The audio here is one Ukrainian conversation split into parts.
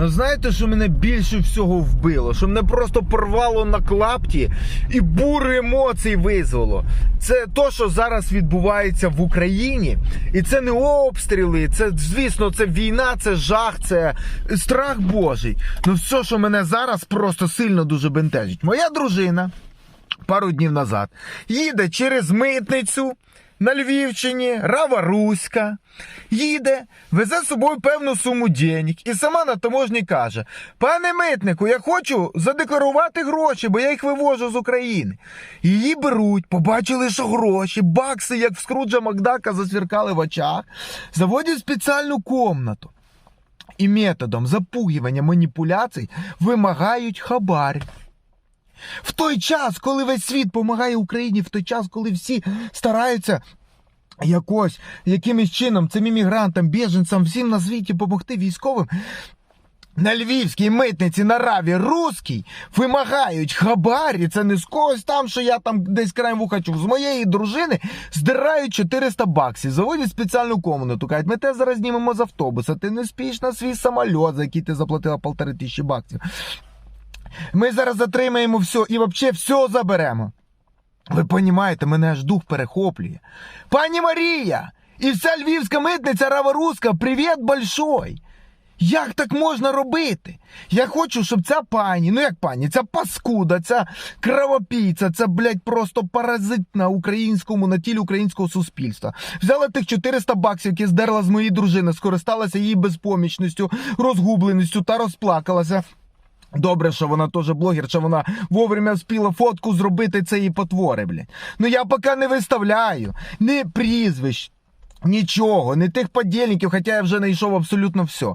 Ну, знаєте, що мене більше всього вбило? Що мене просто порвало на клапті і бурю емоцій визвало. Це то, що зараз відбувається в Україні. І це не обстріли, це, звісно, це війна, це жах, це страх Божий. Ну, все, що мене зараз просто сильно дуже бентежить. Моя дружина пару днів назад їде через митницю на Львівщині, Рава Руська, їде, везе з собою певну суму денег і сама на таможні каже: Пане митнику, я хочу задекларувати гроші, бо я їх вивожу з України. Її беруть, побачили, що гроші, бакси, як в Скруджа Макдака, засвіркали в очах, заводять спеціальну комнату. І методом запугивання маніпуляцій вимагають хабар. В той час, коли весь світ допомагає Україні, в той час, коли всі стараються якось, якимось чином цим іммігрантам, біженцям, всім на світі допомогти військовим. На львівській митниці на раві руській вимагають хабар, і це не з когось там, що я там десь краєм вуха чув, з моєї дружини здирають 400 баксів, заводять спеціальну комнату, кажуть, ми те зараз знімемо з автобуса, ти не спіш на свій самоліт, за який ти заплатила полтори тисячі баксів. Ми зараз затримаємо все і взагалі все заберемо. Ви розумієте, мене аж дух перехоплює. Пані Марія! І вся львівська митниця Раворуська, привіт большой! Як так можна робити? Я хочу, щоб ця пані, ну як пані, ця паскуда, ця кровопійця, ця, блядь, просто паразит на українському, на тілі українського суспільства. Взяла тих 400 баксів, які здерла з моєї дружини, скористалася її безпомічністю, розгубленістю та розплакалася. Добре, що вона теж блогер, що вона вовремя вспіла фотку зробити цієї потвори, блядь. Ну я поки не виставляю ні прізвищ, нічого, ні тих подільників, хоча я вже знайшов абсолютно все.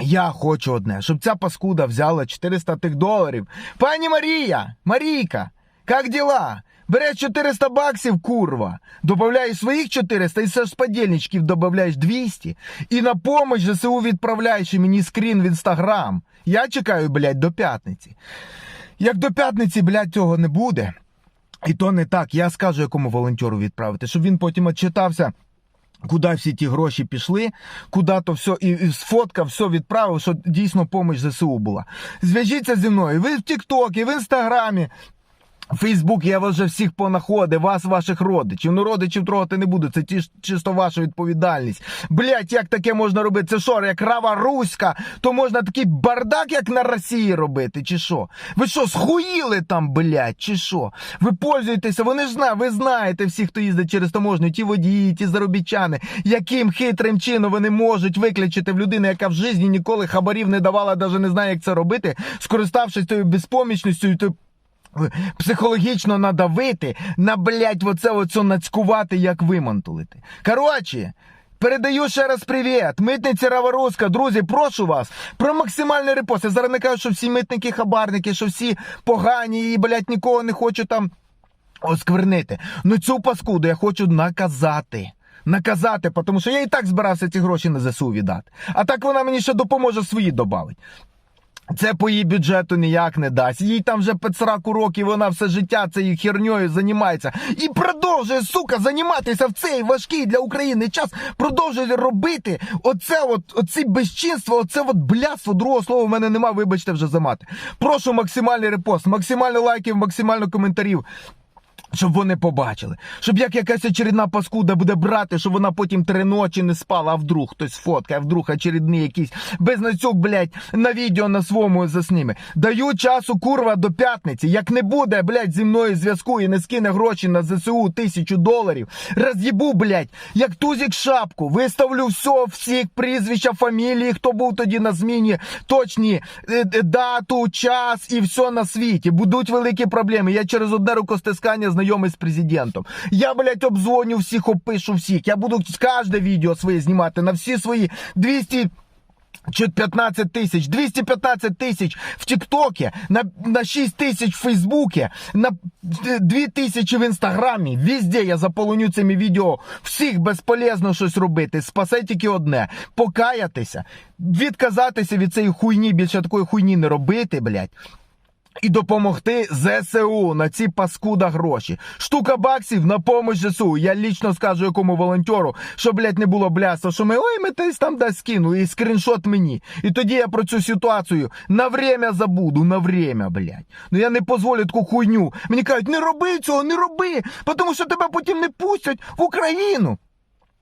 Я хочу одне, щоб ця паскуда взяла 400 тих доларів. Пані Марія, Марійка, як діла? Береш 400 баксів, курва, додаєш своїх 400 і все ж з подільничків додаєш 200. І на помощь ЗСУ відправляєш мені скрін в інстаграм. Я чекаю, блядь, до п'ятниці. Як до п'ятниці, блядь, цього не буде. І то не так. Я скажу, якому волонтеру відправити, щоб він потім отчитався. Куди всі ті гроші пішли, куди то все і, і сфоткав, все відправив, що дійсно помощь ЗСУ була. Зв'яжіться зі мною. Ви в Тіктокі, в Інстаграмі. Фейсбук, я вас вже всіх понаходив, вас, ваших родичів. Ну, родичів трогати не буду, це чисто ваша відповідальність. Блять, як таке можна робити? Це що, як рава руська, то можна такий бардак, як на Росії робити, чи що? Ви що, схуїли там, блять, чи що? Ви пользуєтеся, вони ж знають, ви знаєте всі, хто їздить через таможню, ті водії, ті заробітчани, яким хитрим чином вони можуть виключити в людини, яка в житті ніколи хабарів не давала, навіть не знає, як це робити, скориставшись тою безпомічністю і тою психологічно надавити, на блять, оце оце нацькувати, як вимантулити. Коротше. Передаю ще раз привіт. Митниці Раворуська. Друзі, прошу вас про максимальний репост. Я зараз не кажу, що всі митники хабарники, що всі погані і, блядь, нікого не хочу там осквернити. Ну цю паскуду я хочу наказати. Наказати, тому що я і так збирався ці гроші на ЗСУ віддати. А так вона мені ще допоможе свої додати. Це по її бюджету ніяк не дасть. Їй там вже 40 років, вона все життя цією херньою займається. І продовжує, сука, займатися в цей важкий для України час. Продовжує робити оце от, оці безчинства, оце от блядство. Другого слова в мене нема, вибачте вже за мати. Прошу максимальний репост, максимально лайків, максимально коментарів. Щоб вони побачили, щоб як якась очередна паскуда буде брати, щоб вона потім три ночі не спала, а вдруг хтось фоткає, а вдруг очередний якийсь безнацюк, блядь, на відео на своєму засніме. Даю часу, курва, до п'ятниці. Як не буде, блядь, зі мною зв'язку і не скине гроші на ЗСУ тисячу доларів, роз'їбу, блядь, як тузік шапку, виставлю все, всіх прізвища, фамілії, хто був тоді на зміні, точні е, е, дату, час і все на світі. Будуть великі проблеми. Я через одне рукостискання знайомий з президентом. Я, блядь, обзвоню всіх, опишу всіх. Я буду кожне відео своє знімати на всі свої 200 чи 15 тисяч, 215 тисяч в Тіктокі, на, на 6 тисяч в Фейсбуці, на 2 тисячі в Інстаграмі. Везде я заполоню цими відео. Всіх безполезно щось робити. Спасе тільки одне. Покаятися, відказатися від цієї хуйні, більше такої хуйні не робити, блядь. І допомогти ЗСУ на ці паскуда гроші. Штука баксів на помощь ЗСУ. Я лічно скажу якому волонтеру, що, блядь, не було бляса, що ми ой, ми десь там да скинули, і скріншот мені. І тоді я про цю ситуацію на время забуду, на время, блядь. Ну я не позволю таку хуйню. Мені кажуть, не роби цього, не роби, тому що тебе потім не пустять в Україну.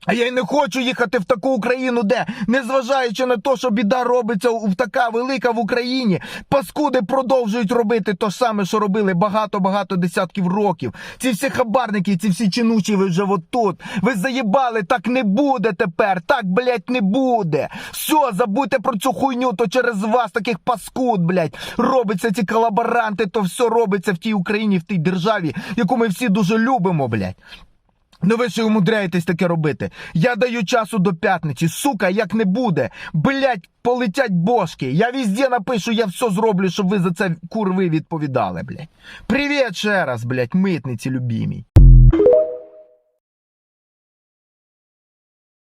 А я й не хочу їхати в таку Україну, де, незважаючи на те, що біда робиться в така велика в Україні, паскуди продовжують робити те ж саме, що робили багато-багато десятків років. Ці всі хабарники, ці всі чинучі, ви вже отут. Ви заїбали, так не буде тепер. Так, блядь, не буде. Все, забудьте про цю хуйню, то через вас таких паскуд, блядь, робиться ці колаборанти, то все робиться в тій Україні, в тій державі, яку ми всі дуже любимо, блядь. Ну ви ще умудряєтесь таке робити. Я даю часу до п'ятниці. Сука, як не буде. Блять, полетять бошки. Я везде напишу, я все зроблю, щоб ви за це курви відповідали, блять. Привіт ще раз, блять, митниці любімій.